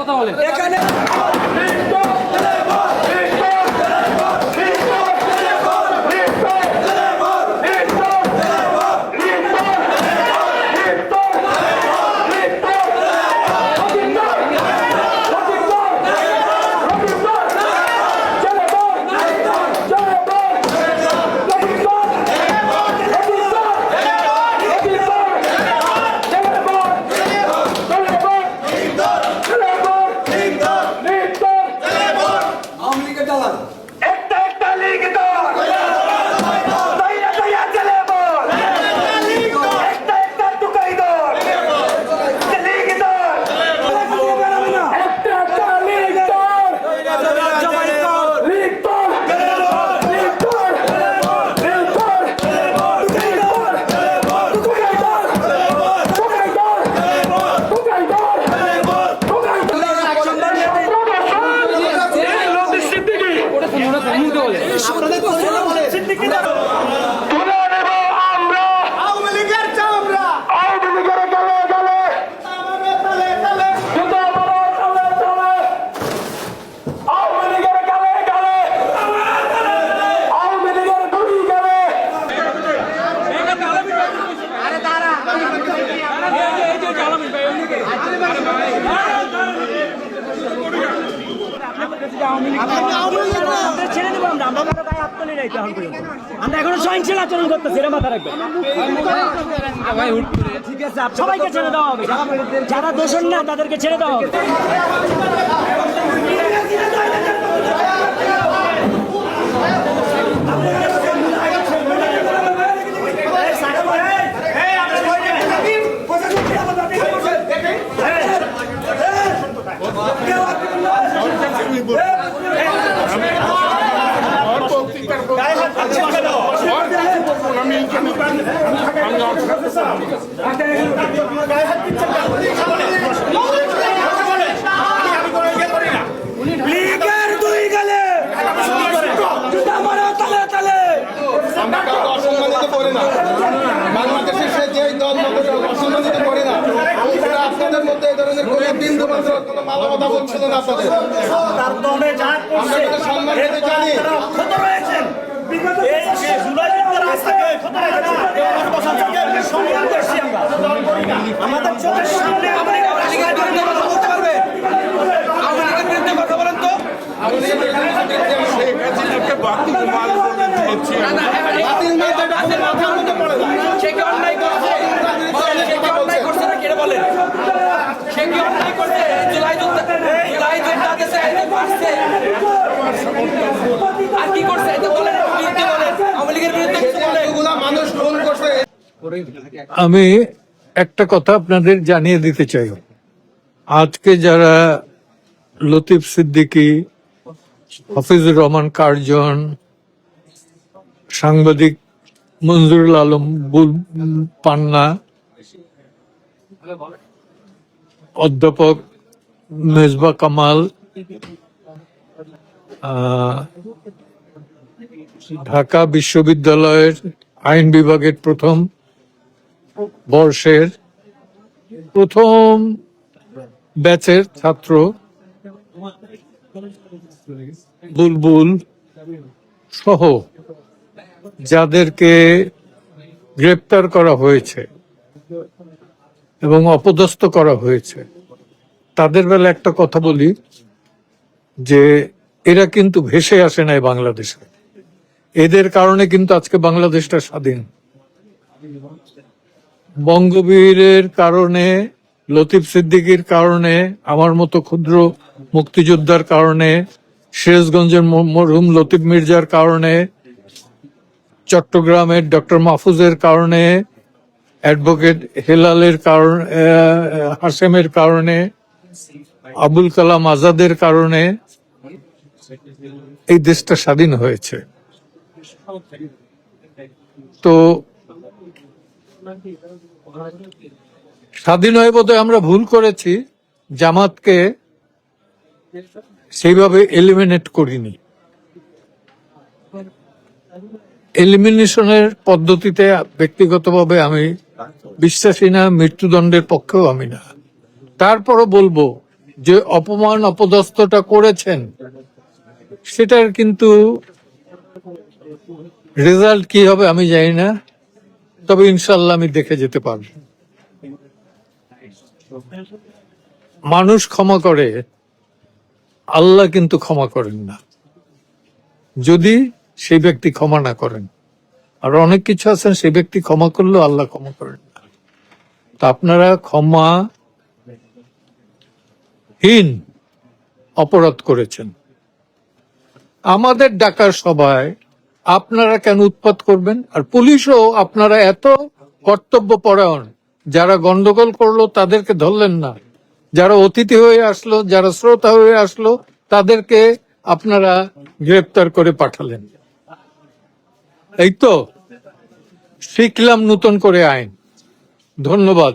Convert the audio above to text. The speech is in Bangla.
কথা বলেন এখানে আমরা এখনও আচরণ করতেছি এটা মাথা রাখবেন ঠিক আছে সবাইকে ছেড়ে দেওয়া হবে যারা- দোষণ না তাদেরকে ছেড়ে দেওয়া হবে লীগের দুই গেলে। জুতা মারো তলে তলে। আমরা অসম্মানিত করি না। বাংলাদেশের যেই দল অসম্মানিত করে না সেটা আপনাদের মধ্যে এই ধরনের কোনো বিন্দু মাত্র কোনো মানবতা বলছিল না আপনাদের? তার দলে যা আমরা করছে। এটা সম্মান এর দিতে জানি। অক্ষত রয়েছেন। এই যে জুলাই যুদ্ধের রাস্তাকে অক্ষত রেখেছে। দেওয়ার বছর থেকে আমরা সম্মান করছি আমরা। আমাদের চোখের সামনে আমরা বাতিল না তো এটা কোনো মাথার মধ্যে পড়ে না সে কি অন্যায় করছে সে কি অন্যায় করছে না কেটে বলেন সে কি অন্যায় করছে জুলাই যুদ্ধ জুলাই যুদ্ধ দেশে আইতে পারছে আর কি করছে? এটা বলেন বিরুদ্ধে বলেন আওয়ামী লীগের বিরুদ্ধে যে কিছু বলেন এতগুলা মানুষ খুন করছে। আমি একটা কথা আপনাদের জানিয়ে দিতে চাই। আজকে যারা লতিফ সিদ্দিকী হাফিজুর রহমান কার্জন সাংবাদিক মঞ্জুরুল আলম বুল পান্না অধ্যাপক মেজবা কামাল ঢাকা বিশ্ববিদ্যালয়ের আইন বিভাগের প্রথম বর্ষের প্রথম ব্যাচের ছাত্র বুলবুল সহ, যাদেরকে গ্রেপ্তার করা হয়েছে এবং অপদস্থ করা হয়েছে। তাদের বেলা একটা কথা বলি। যে এরা কিন্তু ভেসে আসে নাই বাংলাদেশে। এদের কারণে কিন্তু আজকে বাংলাদেশটা স্বাধীন। বঙ্গবীরের কারণে, লতিফ সিদ্দিকীর কারণে, আমার মতো ক্ষুদ্র মুক্তিযোদ্ধার কারণে, সিরাজগঞ্জের মরহুম লতিফ মির্জার কারণে, চট্টগ্রামের ডক্টর মাহফুজের কারণে, অ্যাডভোকেট হেলালের কারণ হাসেমের কারণে আবুল কালাম আজাদের কারণে এই দেশটা স্বাধীন হয়েছে। তো স্বাধীন হয়ে বোধহয় আমরা ভুল করেছি, জামাতকে সেইভাবে এলিমিনেট করিনি। এলিমিনেশনের পদ্ধতিতে ব্যক্তিগতভাবে আমি বিশ্বাসী না, মৃত্যুদণ্ডের পক্ষেও আমি না। তারপরও বলব যে অপমান অপদস্থটা করেছেন, সেটার কিন্তু রেজাল্ট কি হবে আমি জানি না, তবে ইনশাল্লাহ আমি দেখে যেতে পারব। মানুষ ক্ষমা করে, আল্লাহ কিন্তু ক্ষমা করেন না। যদি সেই ব্যক্তি ক্ষমা না করেন, আর অনেক কিছু আছেন, সেই ব্যক্তি ক্ষমা করলেও আল্লাহ ক্ষমা করেন না। তা আপনারা ক্ষমা হীন অপরাধ করেছেন। আমাদের ডাকার সভায় আপনারা কেন উৎপাত করবেন? আর পুলিশও আপনারা এত কর্তব্য পরায়ণ, যারা গন্ডগোল করল তাদেরকে ধরলেন না। যারা অতিথি হয়ে আসলো, যারা শ্রোতা হয়ে আসলো, তাদেরকে আপনারা গ্রেপ্তার করে পাঠালেন। এই তো, শিখলাম নতুন করে আইন। ধন্যবাদ।